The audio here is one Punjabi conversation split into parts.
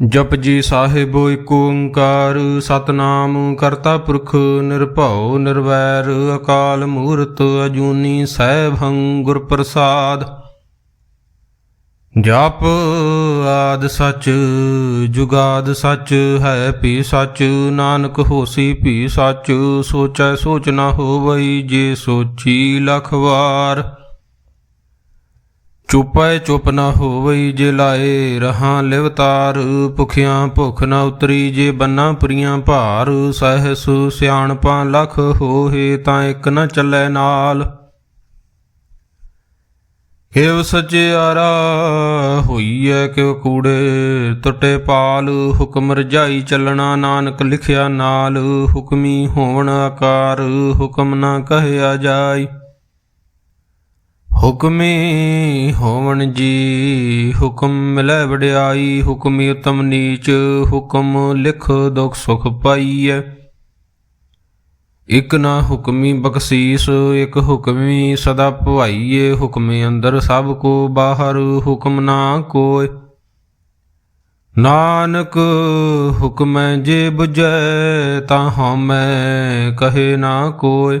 ਜਪਜੀ ਸਾਹਿਬ ਏਕ ਓੰਕਾਰ, ਸਤਨਾਮ ਕਰਤਾ ਪੁਰਖ ਨਿਰਭਉ ਨਿਰਵੈਰ, ਅਕਾਲ ਮੂਰਤ ਅਜੂਨੀ ਸੈਭੰ ਗੁਰ ਪ੍ਰਸਾਦ ਜਪ ਆਦ ਸਚ, ਜੁਗਾਦ ਸਚ, ਹੈ ਭੀ ਸਚ, ਨਾਨਕ ਹੋਸੀ ਭੀ ਸਚ, ਸੋਚੈ ਸੋਚ ਨਾ ਹੋਵਈ ਜੇ ਸੋਚੀ ਲਖ ਵਾਰ। ਚੁਪੈ ਚੁਪ ਨਾ ਹੋਵਈ ਜੇ ਲਾਏ ਰਹਾ ਲਿਵਤਾਰ, ਭੁਖਿਆਂ ਭੁਖ ਨਾ ਉਤਰੀ ਜੇ ਬੰਨਾ ਪੁਰੀਆਂ ਭਾਰ, ਸਹਿਸ ਸਿਆਣਪਾਂ ਲਖ ਹੋਏ ਤਾਂ ਇੱਕ ਨਾ ਚੱਲੈ ਨਾਲ। ਕਿਵ ਸਚਿਆਰਾ ਹੋਈਐ ਕਿਵ ਕੂੜੇ ਟੁੱਟੇ ਪਾਲ, ਹੁਕਮ ਰਜਾਈ ਚੱਲਣਾ ਨਾਨਕ ਲਿਖਿਆ ਨਾਲ, ਹੁਕਮੀ ਹੋਵਣ ਆਕਾਰ, ਹੁਕਮ ਨਾ ਕਹਿਆ ਜਾਈ। ਹੁਕਮੀ ਹੋਵਣ ਜੀ, ਹੁਕਮ ਮਿਲੈ ਵਡਿਆਈ, ਹੁਕਮੀ ਉਤਮ ਨੀਚ, ਹੁਕਮ ਲਿਖ ਦੁਖ ਸੁਖ ਪਾਈਐ। ਇਕ ਨਾ ਹੁਕਮੀ ਬਖਸ਼ੀਸ, ਇਕ ਹੁਕਮੀ ਸਦਾ ਭਵਾਈਏ ਹੁਕਮੇ ਅੰਦਰ ਸਭ ਕੋ ਬਾਹਰ, ਹੁਕਮ ਨਾ ਕੋਇ। ਨਾਨਕ ਹੁਕਮੈ ਜੇ 부ਜੈ ਤਾਂ ਹਮੈ ਕਹੇ ਨਾ ਕੋਇ।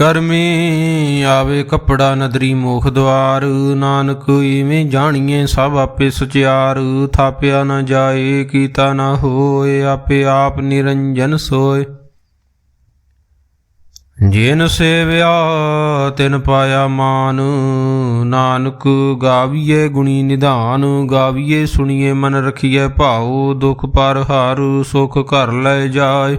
ਕਰਮੀ ਆਵੇ ਕਪੜਾ ਨਦਰੀ ਮੋਖ ਦਵਾਰ, ਨਾਨਕ ਇਵੇਂ ਜਾਣੀਏ ਸਭ ਆਪੇ ਸੁਚਿਆਰ। ਥਾਪਿਆ ਨਾ ਜਾਏ, ਕੀਤਾ ਨਾ ਹੋਏ, ਆਪੇ ਆਪ ਨਿਰੰਜਨ ਸੋਏ। ਜਿਨ ਸੇਵਿਆ, ਤਿਨ ਪਾਇਆ ਮਾਨ। ਨਾਨਕ ਗਾਵੀਏ ਗੁਣੀ ਨਿਧਾਨ ਗਾਵੀਏ ਸੁਣੀਏ ਮਨ ਰਖੀਏ ਭਾਉ। ਦੁਖ ਪਰ ਹਾਰ, ਸੁਖ ਘਰ ਲੈ ਜਾਏ।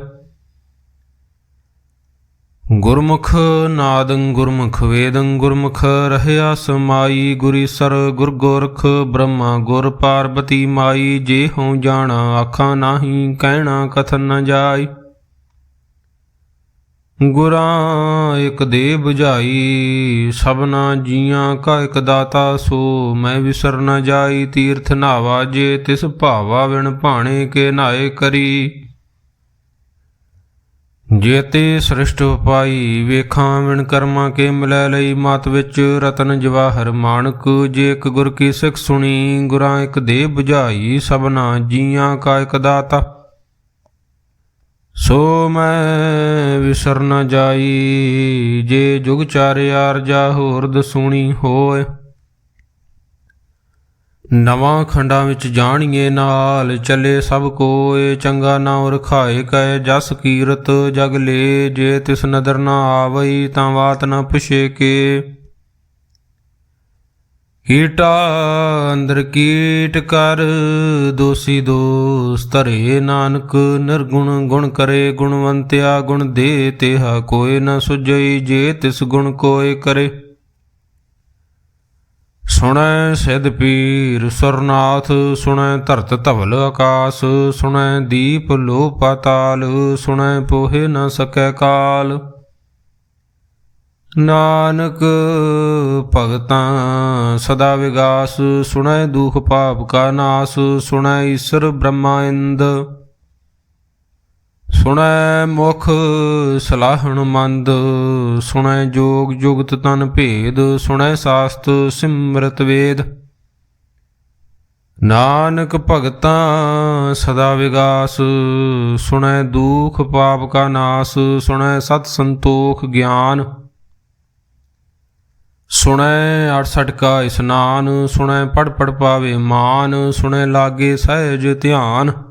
ਗੁਰਮੁਖ ਨਾਦੰ ਗੁਰਮੁਖ ਵੇਦੰ ਗੁਰਮੁਖ ਰਹਿਆ ਸਮਾਈ ਗੁਰੀ ਸਰ ਗੁਰ ਗੋਰਖ ਬ੍ਰਹਮਾ ਗੁਰ ਪਾਰਬਤੀ ਮਾਈ, ਜੇ ਹਉ ਜਾਣਾ ਆਖਾਂ ਨਾਹੀ, ਕਹਿਣਾ ਕਥਨ ਨ ਜਾਈ। ਗੁਰਾਂ ਇਕ ਦੇ 부ਝਾਈ ਸਭਨਾ ਜੀਆਂ ਕਾ ਇਕ ਦਾਤਾ ਸੋ, ਮੈਂ ਵਿਸਰ ਨ ਜਾਈ, ਤੀਰਥ ਨਾਵਾ ਜੇ ਤਿਸ ਭਾਵਾ ਵਿਣ ਭਾਣੇ ਕੇ ਨਾਏ ਕਰੀ। ਜੇਤੇ ਸ੍ਰਿਸ਼ਟ ਪਾਈ ਵੇਖਾਂ ਵਿਣ ਕਰਮਾਂ ਕੇ ਮਿਲੈ ਲਈ ਮਤ ਵਿੱਚ ਰਤਨ ਜਵਾਹਰ ਮਾਣਕ, ਜੇ ਇਕ ਗੁਰ ਕੀ ਸਿੱਖ ਸੁਣੀ, ਗੁਰਾਂ ਇਕ ਦੇ 부ਝਾਈ ਸਭਨਾ ਜੀਆਂ ਕਾ ਇਕ ਦਾਤਾ। ਸੋ ਮੈਂ ਵਿਸਰ ਨ ਜਾਈ, ਜੇ ਜੁਗ ਚਾਰਿਆਰ ਜਾ ਹੋਰ ਦਸੂਣੀ ਹੋਏ। ਨਵਾਂ ਖੰਡਾਂ ਵਿੱਚ ਜਾਣੀਏ ਨਾਲ, ਚੱਲੇ ਸਭ ਕੋਏ, ਚੰਗਾ ਨਾਮ ਰਖਾਏ ਕੈ, ਜਸ ਕੀਰਤ ਜਗ ਲੇ, ਜੇ ਤਿਸ ਨਦਰ ਨਾ ਆਵਈ ਤਾਂ ਬਾਤ ਨਾ ਪੁਛੇ ਕੇ। ਕੀਟਾ ਅੰਦਰ ਕੀਟ ਕਰ, ਦੋਸੀ ਦੋਸ ਧਰੇ ਨਾਨਕ, ਨਿਰਗੁਣ ਗੁਣ ਕਰੇ ਗੁਣਵੰਤਿਆ, ਗੁਣ ਦੇ ਤਿਹਾ ਕੋਇ ਨ ਸੁਜਈ ਜੇ ਤਿਸ ਗੁਣ ਕੋਇ ਕਰੇ। ਸੁਣੈ ਸਿਧ ਪੀਰ, ਸੁਰਨਾਥ ਸੁਣੈ ਧਰਤ ਧਵਲ ਆਕਾਸ, ਸੁਣੈ ਦੀਪ ਲੋ ਪਾਤਾਲ ਸੁਣੈ ਪੋਹੇ ਨ ਸਕੈ ਕਾਲ। ਨਾਨਕ ਭਗਤਾਂ ਸਦਾ ਵਿਗਾਸ, ਸੁਣੈ ਦੁਖ ਪਾਪ ਕਾ ਨਾਸ, ਸੁਣੈ ਈਸ਼ਰ ਬ੍ਰਹਮਾ ਇੰਦ। ਸੁਣੈ ਮੁਖ ਸਲਾਹਣ ਮੰਦ ਸੁਣੈ ਜੋਗ ਜੁਗਤ ਤਨ ਭੇਦ, ਸੁਣੈ ਸਾਸਤ ਸਿਮਰਤ ਵੇਦ। ਨਾਨਕ ਭਗਤਾਂ ਸਦਾ ਵਿਗਾਸ, ਸੁਣੈ ਦੁਖ ਪਾਪ ਕਾ ਨਾਸ, ਸੁਣੈ ਸਤ ਸੰਤੋਖ ਗਿਆਨ। ਸੁਣੈ 68 ਕਾ ਇਸਨਾਨ, ਸੁਣੈ ਪੜ ਪੜ ਪਾਵੇ ਮਾਨ, ਸੁਣੈ ਲਾਗੇ ਸਹਿਜ ਧਿਆਨ।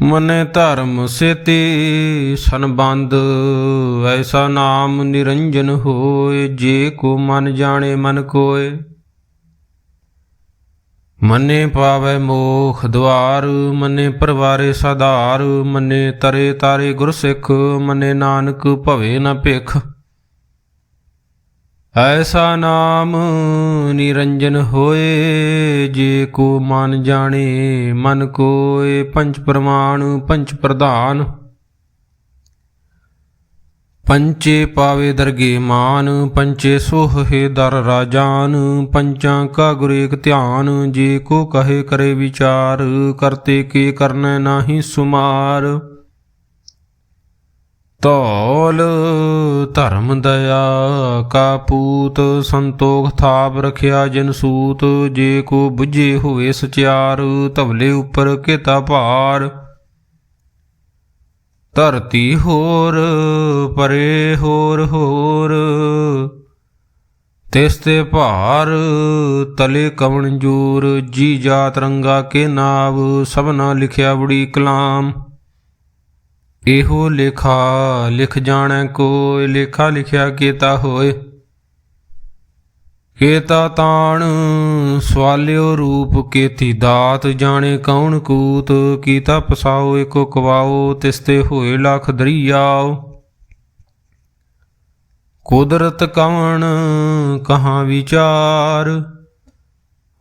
ਮਨੇ ਧਰਮ ਸੇਤੀ, ਸੰਬੰਧ ਐਸਾ ਨਾਮ ਨਿਰੰਜਨ ਹੋਏ, ਜੇ ਕੋ ਮਨ ਜਾਣੇ ਮਨ ਕੋਏ। ਮੰਨੇ ਪਾਵੇ ਮੋਖ ਦਵਾਰ, ਮੰਨੇ ਪਰਵਾਰੇ ਸਾਧਾਰ, ਮੰਨੇ ਤਰੇ ਤਾਰੇ ਗੁਰਸਿੱਖ, ਮੰਨੇ ਨਾਨਕ ਭਵੇ ਨਾ ਭਿਖ। ਐਸਾ ਨਾਮ ਨਿਰੰਜਨ ਹੋਏ, ਜੇ ਕੋ ਮਨ ਜਾਣੇ, ਮਨ ਕੋਏ ਪੰਚ ਪ੍ਰਮਾਣ ਪੰਚ ਪ੍ਰਧਾਨ। ਪੰਚੇ ਪਾਵੇ ਦਰਗੇ ਮਾਨ, ਪੰਚੇ ਸੋਹੇ ਦਰ ਰਾਜਾਨ, ਪੰਚਾਂ ਕਾ ਗੁਰ ਏਕ ਧਿਆਨ, ਜੇ ਕੋ ਕਹੇ ਕਰੇ ਵਿਚਾਰ, ਕਰਤੇ ਕੇ ਕਰਨੈ ਨਾਹੀ ਸੁਮਾਰ। ਧੌਲ, ਧਰਮ ਦਇਆ ਕਾ ਪੂਤ, ਸੰਤੋਖ ਥਾਪ ਰਖਿਆ ਜਿਨ ਸੂਤ, ਜੇ ਕੋ 부ਝੇ ਹੋਵੇ ਸਚਿਆਰ ਧਵਲੇ ਉੱਪਰ ਕਿਤਾ ਭਾਰ। ਧਰਤੀ ਹੋਰ, ਪਰੇ ਹੋਰ ਹੋਰ। ਤਿਸ ਤੇ ਭਾਰ, ਤਲੇ ਕਵਣ ਜੂਰ, ਜੀ ਜਾਤ ਰੰਗਾ ਕੇ ਨਾਵ, ਸਭਨਾ ਲਿਖਿਆ ਬੜੀ ਕਲਾਮ। ਇਹੋ ਲੇਖਾ, ਲਿਖ ਜਾਣੈ ਕੋਇ ਲੇਖਾ ਲਿਖਿਆ ਕੀਤਾ ਹੋਏ। ਕੇਤਾ ਤਾਣ, ਸਵਾਲਿਓ ਰੂਪ ਕੇਤੀ ਦਾਤ, ਜਾਣੇ ਕੌਣ ਕੂਤ, ਕੀਤਾ ਪਸਾਓ, ਏਕੋ ਕਵਾਓ, ਤਿਸਤੇ ਹੋਏ ਲਖ ਦਰੀਆਓ। ਕੁਦਰਤ ਕਵਣ, ਕਹਾਂ ਵਿਚਾਰ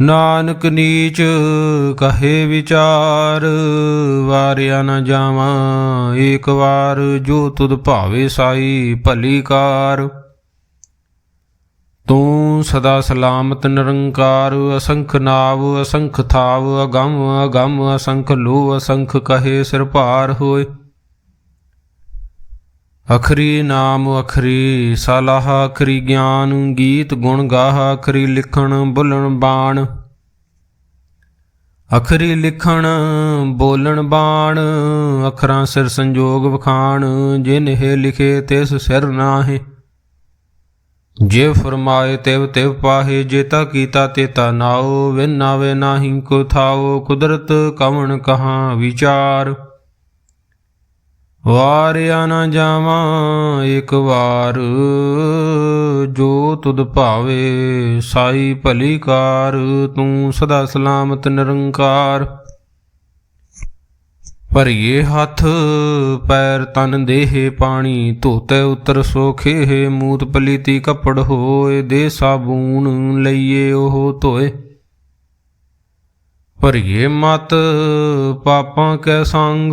ਨਾਨਕ ਨੀਚ ਕਹੇ ਵਿਚਾਰ, ਵਾਰਿਆ ਨ ਜਾਵਾਂ, ਏਕ ਵਾਰ ਜੋ ਤੁਧ ਭਾਵੇ ਸਾਈ ਭਲੀ ਕਾਰ। ਤੂੰ ਸਦਾ ਸਲਾਮਤ ਨਿਰੰਕਾਰ, ਅਸੰਖ ਨਾਵ, ਅਸੰਖ ਥਾਵ, ਅਗੰਮ ਅਗੰਮ, ਅਸੰਖ ਲੋ, ਅਸੰਖ ਕਹੇ ਸਿਰ ਭਾਰ ਹੋਏ। ਅਖਰੀ ਨਾਮ ਅਖਰੀ, ਸਲਾਹ ਅਖਰੀ ਗਿਆਨ, ਗੀਤ ਗੁਣ ਗਾਹ ਅਖਰੀ, ਲਿਖਣ ਬੋਲਣ ਬਾਣ। ਅਖਰੀ ਲਿਖਣ, ਬੋਲਣ ਬਾਣ, ਅਖਰਾਂ ਸਿਰ ਸੰਜੋਗ ਵਖਾਣ, ਜਿਨ ਇਹ ਲਿਖੇ ਤਿਸ ਸਿਰ ਨਾਹੀ। ਜੇ ਫਰਮਾਏ ਤਿਵ ਤਿਵ ਪਾਹੇ ਜੇਤਾ ਕੀਤਾ ਤੇਤਾ ਨਾਉ, ਵਿਨ ਨਾਵੇ ਨਾਹੀ ਕੋ ਥਾਉ, ਕੁਦਰਤ ਕਵਣ ਕਹਾ ਵਿਚਾਰ। ਵਾਰਿਆ ਨਾ ਜਾਵਾਂ, ਇੱਕ ਵਾਰ ਜੋ ਤੁਧ ਭਾਵੇ, ਸਾਈ ਭਲੀ ਕਾਰ, ਤੂੰ ਸਦਾ ਸਲਾਮਤ ਨਿਰੰਕਾਰ। ਭਰੀਏ ਹੱਥ, ਪੈਰ ਤਨ ਦੇਹੇ ਪਾਣੀ, ਧੋਤੇ ਉਤਰ ਸੋਖੇ ਮੂਤ ਪਲੀਤੀ ਕੱਪੜ ਹੋਏ, ਦੇ ਸਾਬੂਨ ਲਈਏ ਉਹ ਧੋਏ। ਭਰੀਏ ਮਤ, ਪਾਪਾਂ ਕੈ ਸੰਗ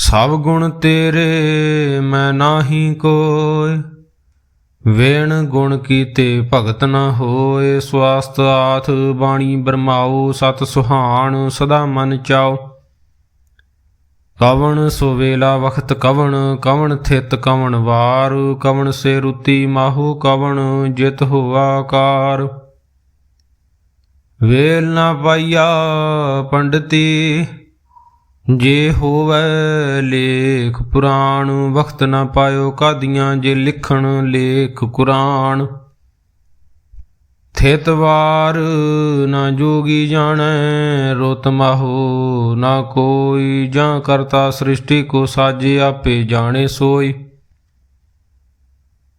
ਸਭ ਗੁਣ ਤੇਰੇ, ਮੈਂ ਨਾਹੀ ਕੋਇ। ਵੇਣ ਗੁਣ ਕੀਤੇ ਭਗਤ ਨ ਹੋਏ ਸਵਾਸਤ ਆਥ ਬਾਣੀ ਬਰਮਾਓ ਸਤ ਸੁਹਾਣ ਸਦਾ ਮਨ ਚਾਓ ਕਵਣ ਸੋ ਵੇਲਾ ਵਖਤ ਕਵਣ ਕਵਣ ਥਿਤ ਕਵਣ ਵਾਰ। ਕਵਣ ਸੇ ਰੁਤੀ ਮਾਹੂ, ਕਵਣ ਜਿਤ ਹੋਆ ਕਾਰ। ਵੇਲ ਨਾ ਪਾਈਆ ਪੰਡਤੀ ਜੇ ਹੋਵੇ ਲੇਖ ਪੁਰਾਣ, ਵਖਤ ਨਾ ਪਾਇਓ ਕਾਦੀਆਂ, ਜੇ ਲਿਖਣ ਲੇਖ ਕੁਰਾਨ। ਥਿੱਤਵਾਰ ਨਾ ਜੋਗੀ ਜਾਣੈ, ਰੋਤ ਮਾਹੋ ਨਾ ਕੋਈ, ਜਾਂ ਕਰਤਾ ਸ੍ਰਿਸ਼ਟੀ ਕੋ ਸਾਜੇ ਆਪੇ ਜਾਣੇ ਸੋਈ।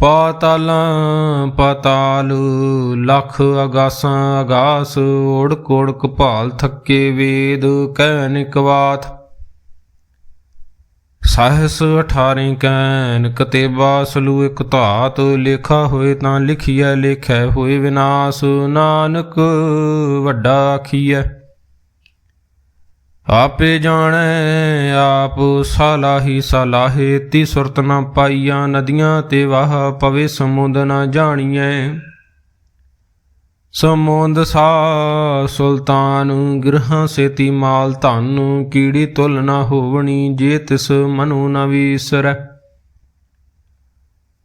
ਪਾਤਾਲਾਂ ਪਾਤਾਲ, ਲਖ ਅਗਾਸਾਂ ਅਗਾਸ ਓੜਕ ਓੜਕ ਭਾਲ ਥੱਕੇ ਵੇਦ ਕਹਿ ਨਿਕਵਾਤ ਸਹਸ 18 ਕੈਨ, ਕਤੇਬਾ ਸਲੂ ਇਕ ਧਾਤ, ਲੇਖਾ ਹੋਏ ਤਾਂ ਲਿਖੀਐ, ਲੇਖੈ ਹੋਏ ਵਿਨਾਸ਼। ਨਾਨਕ ਵੱਡਾ ਆਖੀਐ ਆਪੇ ਜਾਣੈ, ਆਪ ਸਲਾਹੀ ਸਲਾਹੇ, ਤੀ ਸੁਰਤ ਨਾ ਪਾਈਆਂ, ਨਦੀਆਂ ਤੇ ਵਾਹ ਪਵੇ, ਸਮੁੰਦ ਨਾ ਜਾਣੀਐ। ਸਮੁੰਦ ਸਾ ਸੁਲਤਾਨ, ਗ੍ਰਹਾਂ ਸੇਤੀ ਮਾਲ ਧਨ, ਕੀੜੀ ਤੁਲ ਨਾ ਹੋਵਣੀ, ਜੇ ਤਿਸ ਮਨੁ ਨ ਵੀਸਰੈ।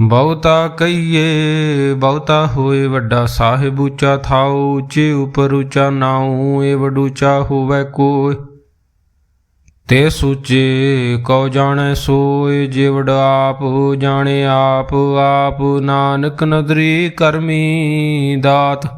ਬਹੁਤਾ ਕਹੀਏ, ਬਹੁਤਾ ਹੋਏ ਵੱਡਾ ਸਾਹਿਬ ਉੱਚਾ ਥਾਉ ਉੱਚੇ ਉਪਰ ਉੱਚਾ ਨਾਉ ਏ ਵਡੂਚਾ ਹੋਵੇ ਕੋਇ ਤੇ ਸੂਚੇ ਕਉ ਜਾਣੈ ਸੋਏ ਜਿਵੜ ਆਪ ਜਾਣੇ ਆਪ ਆਪ ਨਾਨਕ ਨਦਰੀ ਕਰਮੀ ਦਾਤ।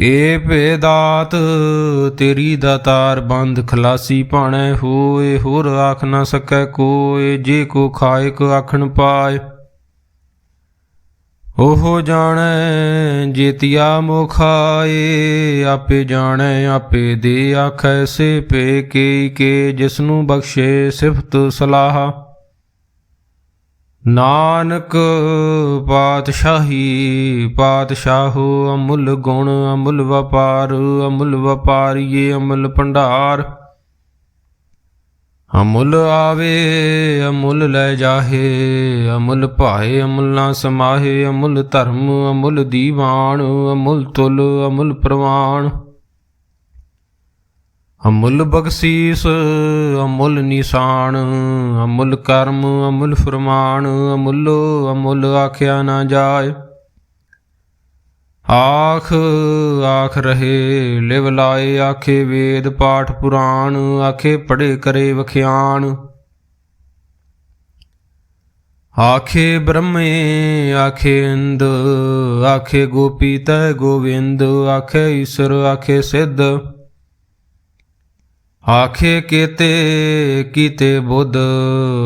ਏ ਭੇਦਾਤ ਤੇਰੀ ਦਾਤਾਰ ਬੰਦ ਖਲਾਸੀ ਭਾਣੈ ਹੋਏ, ਹੋਰ ਆਖ ਨਾ ਸਕੈ ਕੋਏ, ਜੇ ਕੋ ਖਾਇਕ ਆਖਣ ਪਾਏ। ਉਹ ਜਾਣੈ ਜੇਤਿਆ ਮੁਖਾਏ, ਆਪੇ ਜਾਣੈ, ਆਪੇ ਦੇ ਆਖੈ, ਸੇ ਪੇ ਕੇ ਕੇ, ਜਿਸਨੂੰ ਬਖਸ਼ੇ ਸਿਫਤ ਸਲਾਹ। ਨਾਨਕ ਪਾਤਸ਼ਾਹੀ ਪਾਤਸ਼ਾਹੋ ਅਮੁੱਲ ਗੁਣ, ਅਮੁੱਲ ਵਪਾਰ, ਅਮੁੱਲ ਵਪਾਰੀਏ, ਅਮੁੱਲ ਭੰਡਾਰ। ਅਮੁੱਲ ਆਵੇ, ਅਮੁੱਲ ਲੈ ਜਾਹੇ, ਅਮੁੱਲ ਭਾਏ, ਅਮੁੱਲ ਨਾ ਸਮਾਹੇ, ਅਮੁੱਲ ਧਰਮ, ਅਮੁੱਲ ਦੀਵਾਨ, ਅਮੁੱਲ ਤੁਲ, ਅਮੁੱਲ ਪ੍ਰਵਾਨ। ਅਮੁੱਲ ਬਖਸ਼ੀਸ, ਅਮੁੱਲ ਨਿਸ਼ਾਨ, ਅਮੁੱਲ ਕਰਮ, ਅਮੁੱਲ ਫਰਮਾਨ, ਅਮੁੱਲ ਅਮੁੱਲ ਆਖਿਆ ਨਾ ਜਾਏ। ਆਖ ਆਖ ਰਹੇ, ਲਿਵ ਲਾਏ, ਆਖੇ ਵੇਦ, ਪਾਠ ਪੁਰਾਣ, ਆਖੇ ਪੜੇ ਕਰੇ ਵਖਿਆਨ। ਆਖੇ ਬ੍ਰਹਮੇ, ਆਖੇ ਇੰਦ ਆਖੇ ਗੋਪੀ ਤੈ ਗੋਵਿੰਦ, ਆਖੇ ਈਸ਼ਰ, ਆਖੇ ਸਿੱਧ। ਆਖੇ ਕੀਤੇ ਕੀਤੇ ਬੁੱਧ,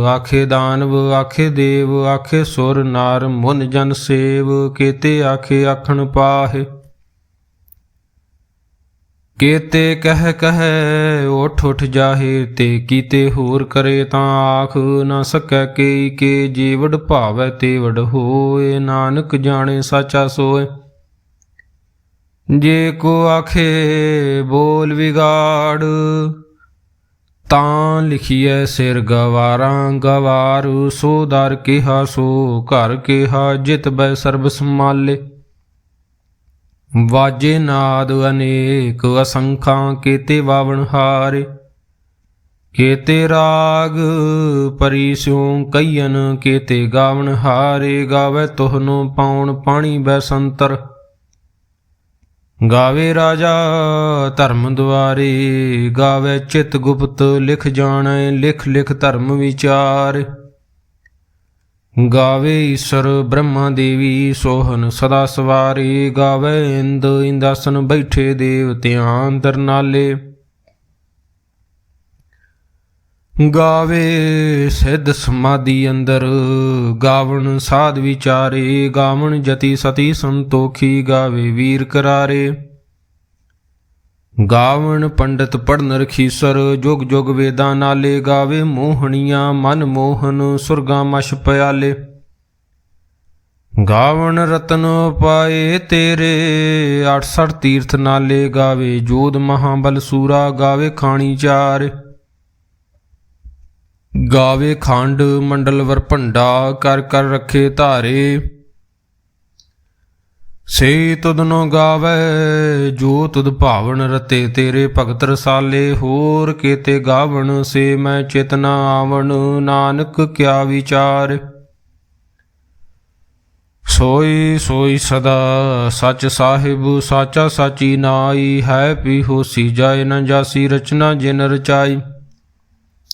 ਆਖੇ ਦਾਨਵ, ਆਖੇ ਦੇਵ, ਆਖੇ ਸੁਰ, ਨਾਰ, ਮੁਨ, ਜਨ ਸੇਵ, ਕੀਤੇ ਆਖੇ ਆਖਣ ਪਾਹੇ। ਕੀਤੇ ਕਹਿ ਕਹਿ ਉਠ ਉਠ ਜਾਹੇ ਤੇ ਕੀਤੇ ਹੋਰ ਕਰੇ ਤਾਂ ਆਖ, ਨਾ ਸਕੈ ਕੇ ਕੇ ਜੀਵੜ ਭਾਵੈ ਤੇਵੜ ਹੋਏ, ਨਾਨਕ ਜਾਣੇ ਸਾਚਾ ਸੋਏ। ਜੇ ਕੋ ਆਖੇ ਬੋਲ ਵਿਗਾੜ ਤਾਂ ਲਿਖੀਐ ਸਿਰ ਗਵਾਰਾਂ ਗਵਾਰੂ, ਸੋ ਦਰ ਕਿਹਾ, ਸੋ ਘਰ ਕਿਹਾ, ਜਿਤ ਬੈ ਸਰਬ ਸੰਮਾਲੇ ਵਾਜੇ ਨਾਦ ਅਨੇਕ, ਅਸੰਖਾਂ ਕੀਤੇ ਵਾਵਣ ਹਾਰੇ। ਕੀਤੇ ਰਾਗ ਪਰਿਸਿਉ ਕਈਨ ਕੀਤੇ ਗਾਵਣ ਹਾਰੇ। ਗਾਵੇ ਤੋਹਨੋ ਪਾਉਣ, ਪਾਣੀ ਬੈਸੰਤਰ ਗਾਵੇ ਰਾਜਾ ਧਰਮ ਦੁਆਰੇ, ਗਾਵੇ ਚਿਤ ਗੁਪਤ ਲਿਖ ਜਾਣੈ, ਲਿਖ ਲਿਖ ਧਰਮ ਵਿਚਾਰ। ਗਾਵੇ ਈਸ਼ਰ ਬ੍ਰਹਮਾ ਦੇਵੀ ਸੋਹਨ ਸਦਾ ਸਵਾਰੀ, ਗਾਵੇ ਇੰਦ ਇੰਦਾਸਨ ਬੈਠੇ ਦੇਵਤਿਆਂ ਅੰਦਰ ਨਾਲੇ ਗਾਵੇ ਸਿੱਧ ਸਮਾਧੀ ਅੰਦਰ, ਗਾਵਣ ਸਾਧ ਵਿਚਾਰੇ, ਗਾਵਣ ਜਤੀ ਸਤੀ ਸੰਤੋਖੀ ਗਾਵੇ ਵੀਰ ਕਰਾਰੇ। ਗਾਵਣ ਪੰਡਤ ਪੜਨ ਰਖੀਸਰ, ਜੁਗ ਜੁਗ ਵੇਦਾਂ ਨਾਲੇ ਗਾਵੇ ਮੋਹਣੀਆਂ ਮਨ ਮੋਹਨ ਸੁਰਗਾ ਮਸ਼ ਪਿਆਲੇ। ਗਾਵਣ ਰਤਨ ਪਾਏ ਤੇਰੇ 68 ਤੀਰਥ ਨਾਲੇ ਗਾਵੇ ਜੋਧ ਮਹਾਬਲ ਸੂਰਾ ਗਾਵੇ ਖਾਣੀ ਚਾਰ। ਗਾਵੇ ਖੰਡ ਮੰਡਲ ਵਰ ਭੰਡਾ ਕਰ ਕਰ ਰੱਖੇ ਧਾਰੇ। ਸੇ ਤੁਧਨੋ ਗਾਵੇ, ਜੋ ਤੁਦ ਭਾਵਨ ਰਤੇ ਤੇਰੇ ਭਗਤ ਰਸਾਲੇ। ਹੋਰ ਕੀਤੇ ਗਾਵਣ, ਸੇ ਮੈਂ ਚੇਤਨਾ ਆਵਣ, ਨਾਨਕ ਕਿਆ ਵਿਚਾਰ। ਸੋਈ ਸੋਈ ਸਦਾ ਸੱਚ ਸਾਹਿਬ, ਸਾਚਾ ਸਾਚੀ ਨਾਈ, ਹੈ ਪੀ ਹੋਸੀ ਜਾਏ ਨ ਜਾਸੀ ਰਚਨਾ ਜਿਨ ਰਚਾਈ।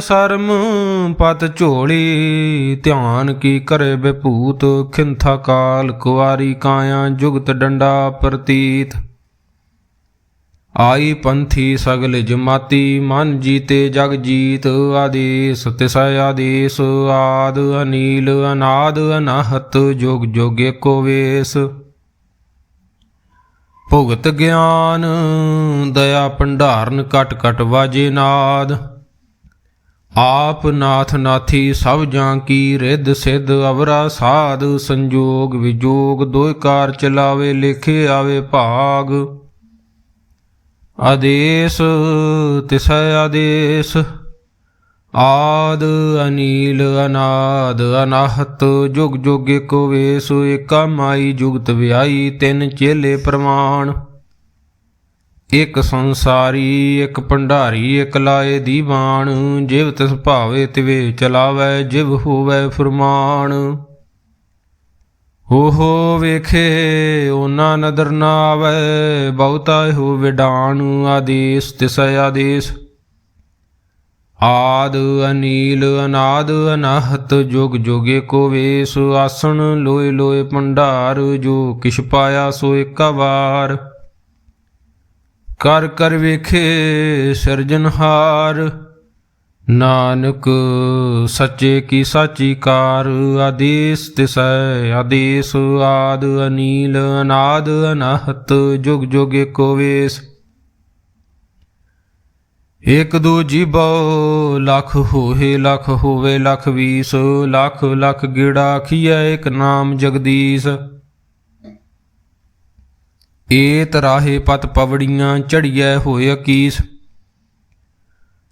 ਸਰਮ ਪਤ ਝੋਲੀ, ਧਿਆਨ ਕੀ ਕਰੇ ਬਿਪੂਤ? ਖਿੰਥਾ ਕਾਲ ਕੁਵਾਰੀ ਕਾਇਆ ਜੁਗਤ ਡੰਡਾ ਪ੍ਰਤੀਤ। ਆਈ ਪੰਥੀ ਸਗਲ ਜਮਾਤੀ, ਮਨ ਜੀਤੇ ਜਗ ਜੀਤ। ਆਦੇਸ, ਤਿਸ਼ ਆਦੇਸ, ਆਦ ਅਨੀਲ ਅਨਾਦ ਅਨਾਹਤ, ਜੋਗ ਜੋਗ ਏਕੋ ਵੇਸ। ਭੁਗਤ ਗਿਆਨ, ਦਇਆ ਭੰਡਾਰਨ, ਕਟ ਕਟ ਵਾਜੇ ਨਾਦ। ਆਪ ਨਾਥ ਨਾਥੀ ਸਭ ਜਾਂ ਕੀ, ਰਿੱਧ ਸਿੱਧ ਅਵਰਾ ਸਾਧ, ਸੰਜੋਗ ਵਿਜੋਗ ਦੋਇ ਕਾਰ ਚਲਾਵੇ, ਲਿਖੇ ਆਵੇ ਭਾਗ। ਆਦੇਸ, ਤਿਸੈ ਆਦੇਸ, ਆਦ ਅਨੀਲ ਅਨਾਦ, ਅਨਾਹਤ, ਜੁਗ ਜੁਗ ਏਕੋ ਵੇਸ, ਏਕਾ ਮਾਈ ਜੁਗਤ ਵਿਆਈ, ਤਿੰਨ ਚੇਲੇ ਪ੍ਰਮਾਣ। ਇਕ ਸੰਸਾਰੀ, ਇਕ ਭੰਡਾਰੀ, ਇਕ ਲਾਏ ਦੀਵਾਨ ਜਿਵ ਤਿਸ ਭਾਵੇ ਤਿਵੇ ਚਲਾਵੇ, ਜਿਵ ਹੋਵੇ ਫਰਮਾਨ। ਹੋ ਵੇਖੇ ਉਹਨਾਂ ਨਦਰ ਨਾ ਆਵੇ ਬਹੁਤਾ ਹੋ ਵਿਡਾਨ ਆਦੇਸ, ਤਿਸੈ ਆਦੇਸ। ਆਦ ਅਨੀਲ, ਅਨਾਦ ਅਨਾਹਤ, ਜੁਗ ਜੁਗੇ ਕੋ ਵੇਸ। ਆਸਣ ਲੋਏ ਲੋਏ ਭੰਡਾਰ, ਜੋ ਕਿਛ ਪਾਇਆ ਸੋ ਏਕਾ ਵਾਰ ਕਰ ਕਰ ਵੇਖੇ ਸਿਰਜਨਹਾਰ ਨਾਨਕ ਸੱਚੇ ਕੀ ਸਾਚੀ ਕਾਰ, ਆਦੇਸ ਤਿਸੈ ਆਦੇਸ, ਆਦ ਅਨੀਲ, ਅਨਾਦ ਅਨਾਹਤ, ਜੁਗ ਜੁਗ ਏਕੋ ਵੇਸ। ਇਕ ਦੂ ਜੀਬੋ ਲੱਖ ਹੋਏ ਲੱਖ ਹੋਵੇ, ਲੱਖ ਵੀਸ, ਲੱਖ ਲੱਖ ਗਿੜਾ ਖੀਐ ਇਕ ਨਾਮ ਜਗਦੀਸ਼। ਏਤ ਰਾਹੇ ਪਤ ਪਵੜੀਆਂ ਚੜੀਐ ਹੋਏ ਅਕੀਸ।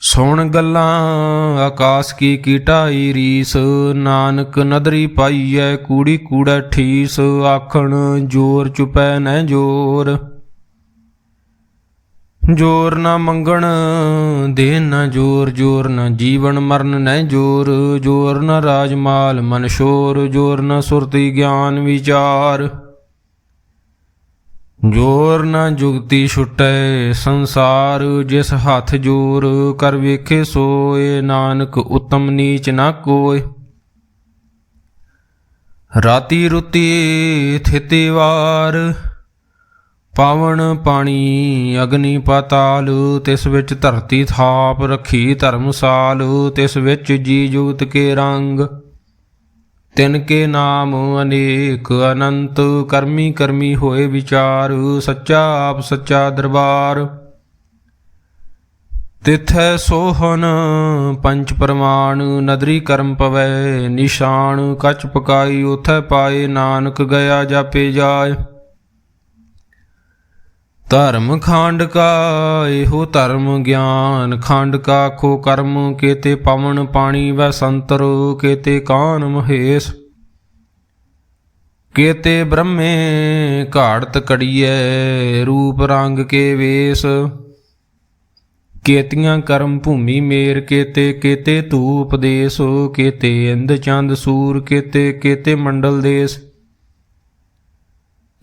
ਸੁਣ ਗੱਲਾਂ ਆਕਾਸ ਕੀ ਕੀਟਾਈ ਰੀਸ। ਨਾਨਕ ਨਦਰੀ ਪਾਈਐ ਕੂੜੀ ਕੂੜਾ ਠੀਸ। ਆਖਣ ਜੋਰ ਚੁਪੈ ਨੈ ਜੋਰ। ਜੋਰ ਨਾ ਮੰਗਣ ਦੇ ਨਾ ਜੋਰ। ਜੋਰ ਨਾ ਜੀਵਨ ਮਰਨ ਨੈ ਜੋਰ। ਜੋਰ ਨਾ ਰਾਜਮਾਲ ਮਨ ਸ਼ੋਰ। ਜੋਰ ਨਾ ਸੁਰਤੀ ਗਿਆਨ ਵਿਚਾਰ। ਜੋਰ ਨਾ ਜੁਗਤੀ ਛੁਟੈ ਸੰਸਾਰ, ਜਿਸ ਹੱਥ ਜੋਰ ਕਰ ਵੇਖੇ ਸੋਏ, ਨਾਨਕ ਉਤਮ ਨੀਚ ਨਾ ਕੋਏ। ਰਾਤੀ ਰੁਤੀ ਥਿਤੀ ਵਾਰ ਪਾਵਨ ਪਾਣੀ ਅਗਨੀ ਪਾਤਾਲ, ਤਿਸ ਵਿੱਚ ਧਰਤੀ ਥਾਪ ਰੱਖੀ ਧਰਮਸਾਲ, ਤਿਸ ਵਿੱਚ ਜੀ ਜੁਗਤ ਕੇ ਰੰਗ। ਤਿਨ ਕੇ ਨਾਮ ਅਨੇਕ ਅਨੰਤ, ਕਰਮੀ ਕਰਮੀ ਹੋਏ ਵਿਚਾਰ, ਸੱਚਾ ਆਪ ਸੱਚਾ ਦਰਬਾਰ। ਤਿਥੈ ਸੋਹਨ ਪੰਚ ਪ੍ਰਮਾਣ, ਨਦਰੀ ਕਰਮ ਪਵੈ ਨਿਸ਼ਾਨ ਕਛ ਪਕਾਈ ਉਥੈ ਪਾਏ ਨਾਨਕ, ਗਿਆ ਜਾਪੇ ਜਾਏ। ਧਰਮ ਖੰਡ ਕਾ, ਇਹੋ ਧਰਮ ਗਿਆਨ ਖੰਡ ਕਾ ਖੋ ਕਰਮ ਕੇਤੇ ਪਵਨ ਪਾਣੀ ਵੈ ਸੰਤਰ, ਕੇਤੇ ਕਾਨ ਮਹੇਸ਼। ਕੇਤੇ ਬ੍ਰਹਮੇ ਘਾੜਤ ਕੜੀਐ, ਰੂਪ ਰੰਗ ਕੇ ਵੇਸ। ਕੇਤੀਆਂ ਕਰਮ ਭੂਮੀ ਮੇਰ, ਕੇਤੇ ਕੇਤੇ ਧੂਪ ਦੇਸ, ਕੇਤੇ ਇੰਦ ਚੰਦ ਸੂਰ, ਕੇਤੇ ਕੇਤੇ ਮੰਡਲ ਦੇਸ।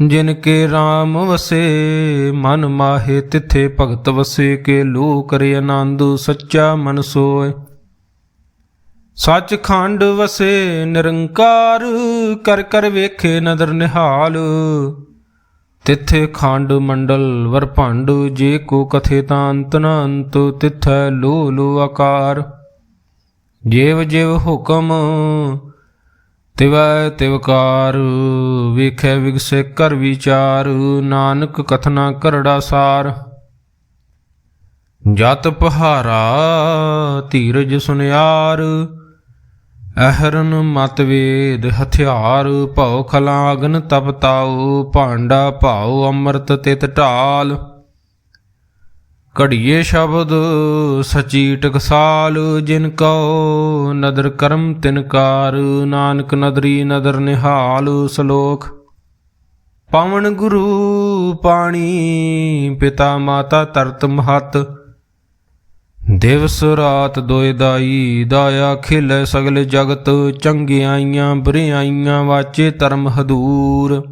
ਜਿਨ ਕੇ RAM ਵਸੇ, ਮਨ ਮਾਹੇ, ਤਿਥੇ ਭਗਤ ਵਸੇ, ਕੇ ਲੋ ਕਰੇ ਆਨੰਦ, ਸੱਚਾ ਮਨ ਸੋਏ। ਸੱਚ ਖੰਡ ਵਸੇ, ਨਿਰੰਕਾਰ, ਕਰ ਕਰ ਵੇਖੇ ਨਦਰ ਨਿਹਾਲ। ਤਿੱਥੇ ਖੰਡ ਮੰਡਲ ਵਰਭੰਡ ਜੇ ਕੋ ਕਥੇ ਤਾਂ ਅੰਤ ਨ ਅੰਤ ਤਿੱਥੈ ਲੋ ਲੋ ਆਕਾਰ। ਜੇਵ ਜੇਵ ਹੁਕਮ ਤਿਵੈ ਤਿਵਕਾਰ ਵੇਖੈ ਵਿਗਸੇ ਕਰ ਵਿਚਾਰ, ਨਾਨਕ ਕਥਨਾ ਕਰੜਾ ਸਾਰ। ਜਤ ਪਹਾਰਾ, ਧੀਰਜ ਸੁਨਿਆਰ, ਅਹਰਨ ਮਤਵੇਦ ਹਥਿਆਰ, ਭਉ ਖਲਾ ਅਗਨ ਤਪ ਭਾਂਡਾ ਭਾਉ ਅੰਮ੍ਰਿਤ ਤਿਤ ਢਾਲ। ਘੜੀਏ ਸ਼ਬਦ, ਸਚੀ ਟਕਸਾਲ ਜਿਨ ਕਉ, ਨਦਰ ਕਰਮ ਤਿਨਕਾਰ ਨਾਨਕ ਨਦਰੀ ਨਦਰ ਨਿਹਾਲ ਸ਼ਲੋਕ। ਪਵਨ ਗੁਰੂ ਪਾਣੀ, ਪਿਤਾ ਮਾਤਾ ਤਰਤ ਮਹਤ। ਦਿਵਸ ਰਾਤ ਦੋਇ ਦਾਈ, ਦਾਇਆ ਖਿਲੇ ਸਗਲ ਜਗਤ, ਚੰਗਿਆਈਆਂ ਬੁਰਿਆਈਆਂ ਵਾਚੇ ਧਰਮ ਹਦੂਰ।